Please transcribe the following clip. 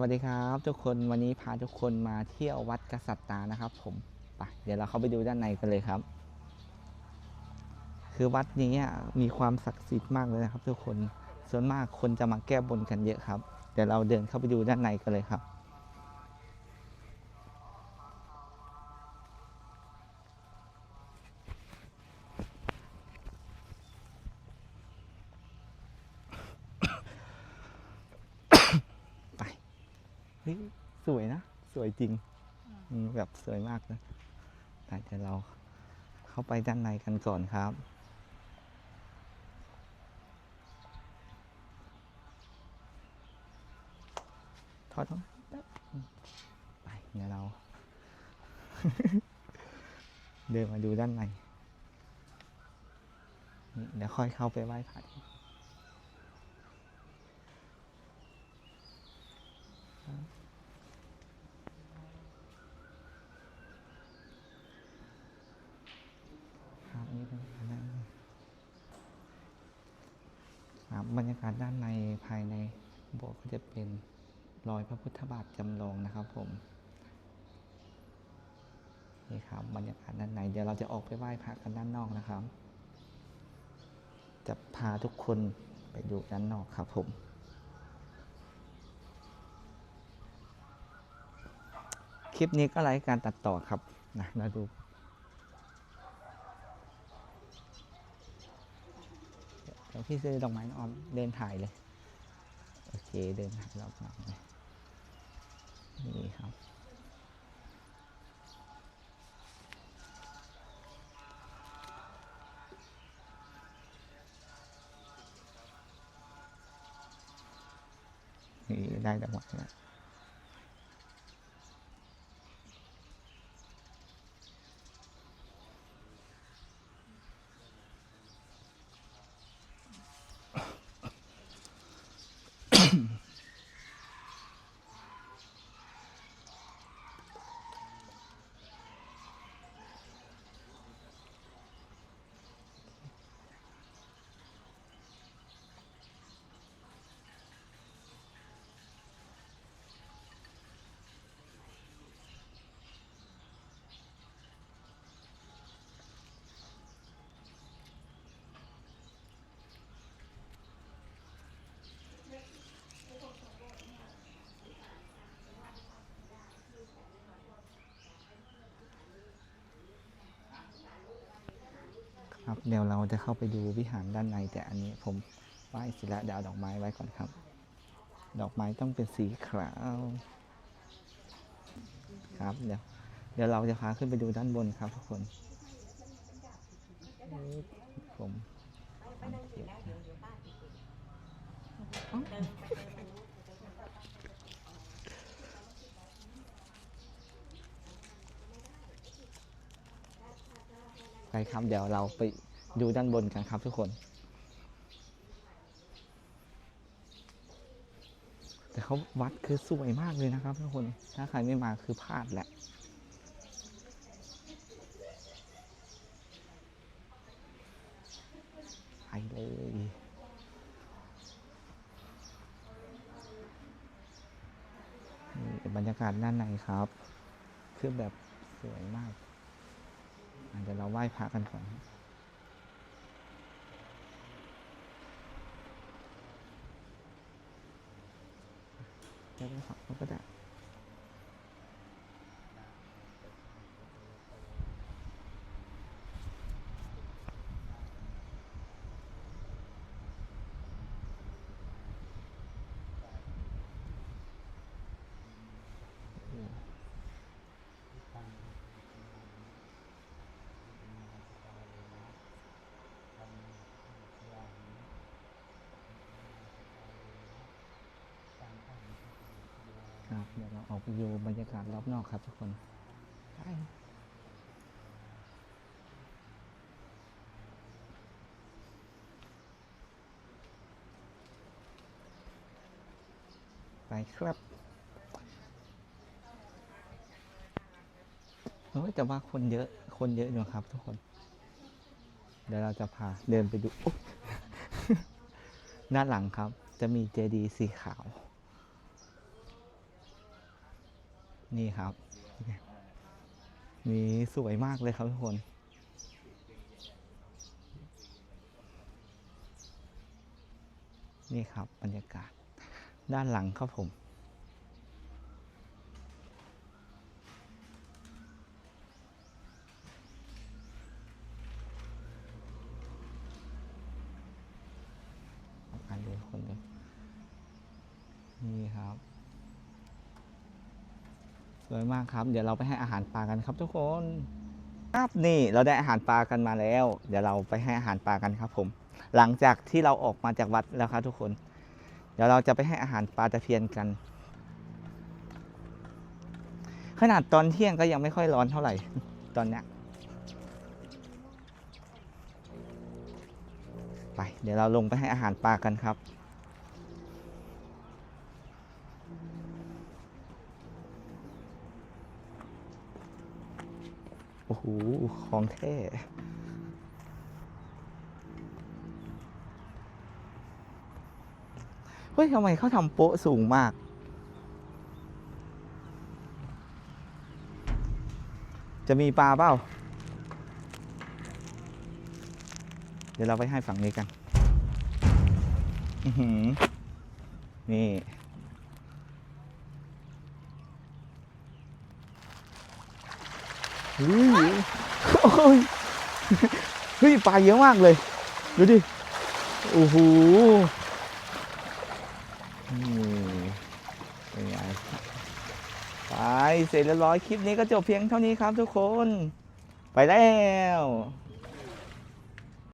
วัสดีครับ ทุกคนวันนี้พาทุกคนมาเที่ยววัดกษัตริย์ตานะครับ ผมไปเดี๋ยวเราเข้าไปดูด้านในกันเลยครับ คือวัดนี้มีความศักดิ์สิทธิ์มากเลยนะครับ ทุกคนส่วนมากคนจะมาแก้บนกันเยอะครับเดี๋ยวเราเดินเข้าไปดูด้านในกันเลยครับ ฮ้ยสวยนะ สวยจริงแบบสวยมากเลยแต่เดี๋ยวเราเข้าไปด้านในกันก่อนครับถอดต้องไปเดี๋ยวเรา เดินมาดูด้านในเดี๋ยวค่อยเข้าไปไหว้พระอีก ครับนี่เป็นบรรยากาศด้านในครั บรรยากาศด้านในภายในโบสถ์ก็จะเป็นรอยพระพุทธบาทจำลองนะครับผมนี่ครับบรรยากาศด้านในเดี๋ยวเราจะออกไปไหว้พระกันด้านนอกนะครับ จะพาทุกคนไปดูด้านนอกครับผมคลิปนี้ก็ไร้การตัดต่อครับนะมาดู เดี๋ยว พี่ซื้อดอกไม้ออมเดินถ่ายเลย โอเคเดินถ่ายรอบๆเลยนี่ครับนี่ได้ดอกไม้แล้ว ครับเดี๋ยวเราจะเข้าไปดูวิหารด้านในแต่อันนี้ผมไหว้เสร็จแล้วเดี๋ยวดอกไม้ไว้ก่อนครับ ดอกไม้ต้องเป็นสีขาวครับเดี๋ยวเดี๋ยวเราจะพาขึ้นไปดูด้านบนครับทุกคนผม ก็บนะไปครับ เดี๋ยวเราไปดูด้านบนกันครับทุกคน แต่เขาวัดคือสวยมากเลยนะครับทุกคน ถ้าใครไม่มาคือพลาดแหละไปเลยบรรยากาศด้านในครับ คือแบบสวยมาก เดี๋ยวเราไหว้พระกันก่อนได้ไหมครับเราก็ได้ เดี๋ยวเราออกไปดูบรรยากาศรอบนอกครับทุกคนไปไปครับโอ้ยแต่ว่าคนเยอะ คนเยอะอยู่ครับทุกคน เดี๋ยวเราจะพาเดินไปดู ด้านหลังครับ จะมีเจดีย์สีขาว นี่ครับมีสวยมากเลยครับทุกคน นี่ครับบรรยากาศด้านหลังครับผมอันเดียวคนเดียวนี่ครับ สวยมากครับ เดี๋ยวเราไปให้อาหารปลากันครับทุกคนครับนี่เราได้อาหารปลากันมาแล้ว เดี๋ยวเราไปให้อาหารปลากันครับ ผม หลังจากที่เราออกมาจากวัดแล้วครับทุกคน เดี๋ยวเราจะไปให้อาหารปลาตะเพียนกัน ขนาดตอนเที่ยงก็ยังไม่ค่อยร้อนเท่าไหร่ตอนนี้ไป เดี๋ยวเราลงไปให้อาหารปลากันครับ โอ้โห ของแท้เฮ้ยทำไมเขาทำโป๊ะสูงมาก จะมีปลาเปล่า เดี๋ยวเราไปให้ฝั่งนี้กันอือหือนี่ เฮ้ยโอ้ยเฮ้ยปลาเยอะมากเลย ดูดิ โอ้โหนี่ไงไปเสร็จแล้วร้อยคลิปนี้ก็จบเพียงเท่านี้ครับทุกคน ไปแล้ว